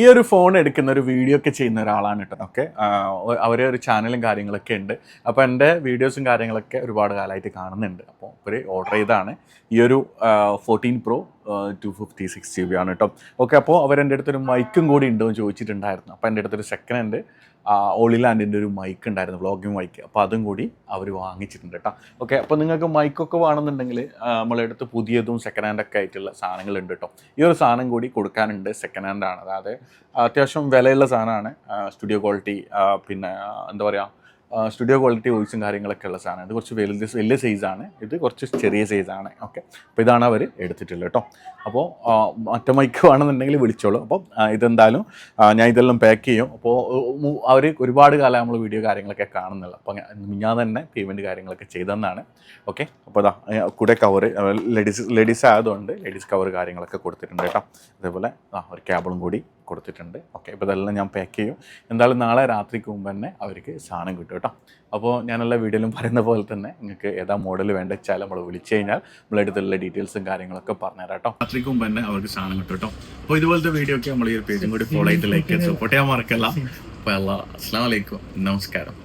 ഈ ഒരു ഫോൺ എടുക്കുന്ന ഒരു വീഡിയോ ഒക്കെ ചെയ്യുന്ന ഒരാളാണ് കേട്ടോ. ഓക്കെ അവരെ ഒരു ചാനലും കാര്യങ്ങളൊക്കെ ഉണ്ട്. അപ്പോൾ എന്റെ വീഡിയോസും കാര്യങ്ങളൊക്കെ ഒരുപാട് കാലമായിട്ട് കാണുന്നുണ്ട്. അപ്പോൾ ഒരു ഓർഡർ ചെയ്താണ് ഈ ഒരു fourteen pro two fifty six G B ആണ് കേട്ടോ ഓക്കെ അപ്പോൾ അവരെന്റെ അടുത്തൊരു മൈക്കും കൂടി ഉണ്ടോ എന്ന് ചോദിച്ചിട്ടുണ്ടായിരുന്നു. അപ്പോൾ എന്റെ അടുത്തൊരു സെക്കൻഡ് ഹാൻഡ് ഓളിലാൻഡിന്റെ ഒരു മൈക്ക് ഉണ്ടായിരുന്നു വ്ളോഗിങ് മൈക്ക് അപ്പോൾ അതും കൂടി അവർ വാങ്ങിച്ചിട്ടുണ്ട് കേട്ടോ ഓക്കെ അപ്പോൾ നിങ്ങൾക്ക് മൈക്കൊക്കെ വേണമെന്നുണ്ടെങ്കിൽ നമ്മളെ അടുത്ത് പുതിയതും സെക്കൻഡ് ഹാൻഡ് ഒക്കെ ആയിട്ടുള്ള സാധനങ്ങളുണ്ട് കേട്ടോ ഈ ഒരു സാധനം കൂടി കൊടുക്കാനുണ്ട് സെക്കൻഡ് ഹാൻഡ് ആണ്. അതായത് അത്യാവശ്യം വിലയുള്ള സാധനമാണ്. സ്റ്റുഡിയോ ക്വാളിറ്റി പിന്നെ എന്താ പറയുക സ്റ്റുഡിയോ ക്വാളിറ്റി വോയിസും കാര്യങ്ങളൊക്കെ ഉള്ള സാധനം. ഇത് കുറച്ച് വലിയ വലിയ സൈസാണ് ഇത് കുറച്ച് ചെറിയ സൈസാണ് ഓക്കെ അപ്പോൾ ഇതാണ് അവർ എടുത്തിട്ടുള്ളത് കേട്ടോ. അപ്പോൾ മറ്റേ മൈക്ക് വേണമെന്നുണ്ടെങ്കിൽ വിളിച്ചോളൂ. അപ്പോൾ ഇതെന്തായാലും ഞാൻ ഇതെല്ലാം പാക്ക് ചെയ്യും. അപ്പോൾ അവർ ഒരുപാട് കാലം നമ്മൾ വീഡിയോ കാര്യങ്ങളൊക്കെ കാണുന്നില്ല അപ്പോൾ ഞാൻ തന്നെ പേയ്മെന്റ് കാര്യങ്ങളൊക്കെ ചെയ്തെന്നാണ്. ഓക്കെ അപ്പോൾ അതാ കൂടെ കവർ ലേഡീസ് ലേഡീസ് ആയതുകൊണ്ട് ലേഡീസ് കവർ കാര്യങ്ങളൊക്കെ കൊടുത്തിട്ടുണ്ട് കേട്ടോ. അതേപോലെ ആ ഒരു ക്യാബിളും കൂടി. കൊടുത്തിട്ടുണ്ട്. ഓക്കെ ഇപ്പോൾ ഇതെല്ലാം ഞാൻ പാക്ക് ചെയ്യും. എന്തായാലും നാളെ രാത്രിക്ക് മുമ്പ് തന്നെ അവർക്ക് സാധനം കിട്ടും കേട്ടോ. അപ്പോൾ ഞാനെല്ലാ വീഡിയോയിലും പറയുന്ന പോലെ തന്നെ നിങ്ങൾക്ക് ഏതാ മോഡൽ വേണ്ട വെച്ചാൽ നമ്മൾ വിളിച്ചു കഴിഞ്ഞാൽ നമ്മളെ അടുത്തുള്ള ഡീറ്റെയിൽസും കാര്യങ്ങളൊക്കെ പറഞ്ഞുതരാം കേട്ടോ. രാത്രിക്ക് മുമ്പ് തന്നെ അവർക്ക് സാധനം കിട്ടും കേട്ടോ. അപ്പോൾ ഇതുപോലത്തെ വീഡിയോ ഒക്കെ നമ്മൾ ഈ പേജും കൂടി ഫോളോ ചെയ്ത് ലൈക്ക് സപ്പോർട്ട് ചെയ്യാൻ മറക്കല്ല. അപ്പോൾ അല്ല അസ്സാം വലൈക്കും നമസ്കാരം.